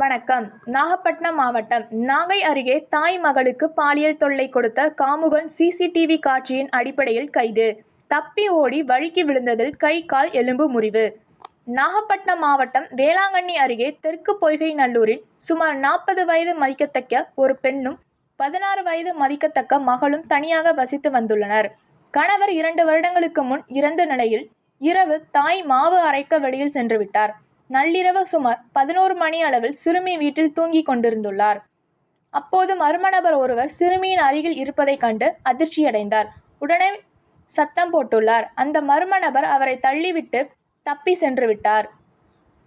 வணக்கம். நாகப்பட்டினம் மாவட்டம் நாகை அருகே தாய் மகளுக்கு பாலியல் தொல்லை கொடுத்த காமுகன் சிசிடிவி காட்சியின் அடிப்படையில் கைது. தப்பி ஓடி வழுக்கி விழுந்ததில் கை கால் எலும்பு முறிவு. நாகப்பட்டினம் மாவட்டம் வேளாங்கண்ணி அருகே தெற்கு பொய்கை நல்லூரில் சுமார் நாற்பது வயது மதிக்கத்தக்க ஒரு பெண்ணும் பதினாறு வயது மதிக்கத்தக்க மகளும் தனியாக வசித்து வந்துள்ளனர். கணவர் இரண்டு வருடங்களுக்கு முன் இறந்த நிலையில் இரவு தாய் மாவு அரைக்க வெளியில் சென்று விட்டார். நள்ளிரவு சுமார் பதினோரு மணி அளவில் சிறுமி வீட்டில் தூங்கிக் கொண்டிருந்துள்ளார். அப்போது மர்ம நபர் ஒருவர் சிறுமியின் அருகில் இருப்பதைக் கண்டு அதிர்ச்சியடைந்தார். உடனே சத்தம் போட்டுள்ளார். அந்த மர்ம நபர் அவரை தள்ளிவிட்டு தப்பி சென்று விட்டார்.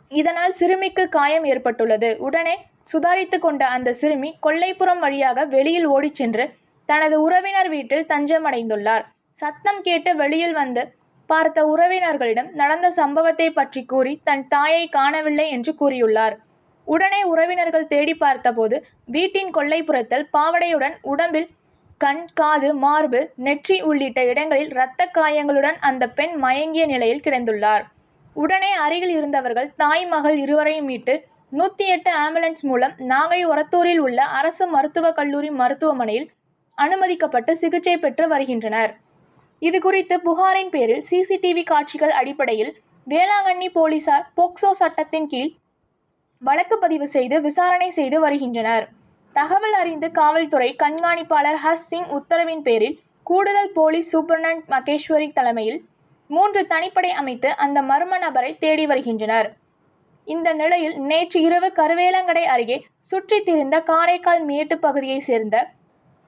இதனால் சிறுமிக்கு காயம் ஏற்பட்டுள்ளது. உடனே சுதாரித்து கொண்ட அந்த சிறுமி கொல்லைப்புறம் வழியாக வெளியில் ஓடிச் சென்று தனது உறவினர் வீட்டில் தஞ்சமடைந்துள்ளார். சத்தம் கேட்டு வெளியில் வந்து பார்த்த உறவினர்களிடம் நடந்த சம்பவத்தை பற்றி கூறி தன் தாயை காணவில்லை என்று கூறியுள்ளார். உடனே உறவினர்கள் தேடி பார்த்தபோது வீட்டின் கொல்லைப்புறத்தில் பாவடையுடன் உடம்பில் கண் காது மார்பு நெற்றி உள்ளிட்ட இடங்களில் இரத்த காயங்களுடன் அந்த பெண் மயங்கிய நிலையில் கிடந்துள்ளார். உடனே அருகில் இருந்தவர்கள் தாய் மகள் இருவரையும் மீட்டு நூற்றி எட்டு ஆம்புலன்ஸ் மூலம் நாகை ஒரத்தூரில் உள்ள அரசு மருத்துவக் கல்லூரி மருத்துவமனையில் அனுமதிக்கப்பட்டு சிகிச்சை பெற்று வருகின்றனர். இது குறித்து புகாரின் பேரில் சிசிடிவி காட்சிகள் அடிப்படையில் வேளாங்கண்ணி போலீசார் போக்சோ சட்டத்தின் கீழ் வழக்கு பதிவு செய்து விசாரணை செய்து வருகின்றனர். தகவல் அறிந்து காவல்துறை கண்காணிப்பாளர் ஹர்ஷ் சிங் உத்தரவின் பேரில் கூடுதல் போலீஸ் சூப்பர்டன்ட் மகேஸ்வரி தலைமையில் மூன்று தனிப்படை அமைத்து அந்த மர்ம நபரை தேடி வருகின்றனர். இந்த நிலையில் நேற்று இரவு கருவேலங்கடை அருகே சுற்றித் திரிந்த காரைக்கால் மேட்டு பகுதியைச் சேர்ந்த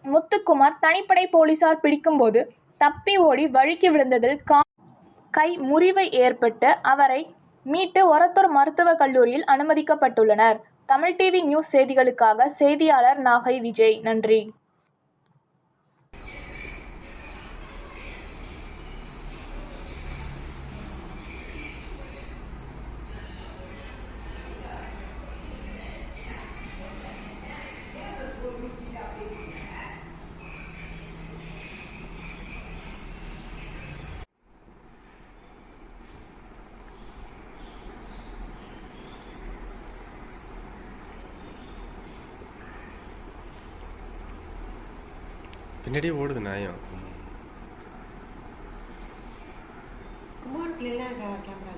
முத்துக்குமார் தனிப்படை போலீசார் பிடிக்கும்போது தப்பி ஓடி வழுக்கி விழுந்ததில் கா கை முறிவு ஏற்பட்டு அவரை மீட்டு ஒரத்தூர் மருத்துவக் கல்லூரியில் அனுமதிக்கப்பட்டுள்ளனர். தமிழ் டிவி நியூஸ் செய்திகளுக்காக செய்தியாளர் நாகை விஜய். நன்றி. பின்னாடியே ஓடுது நாயம் குமார் கிளீனாக கேமரா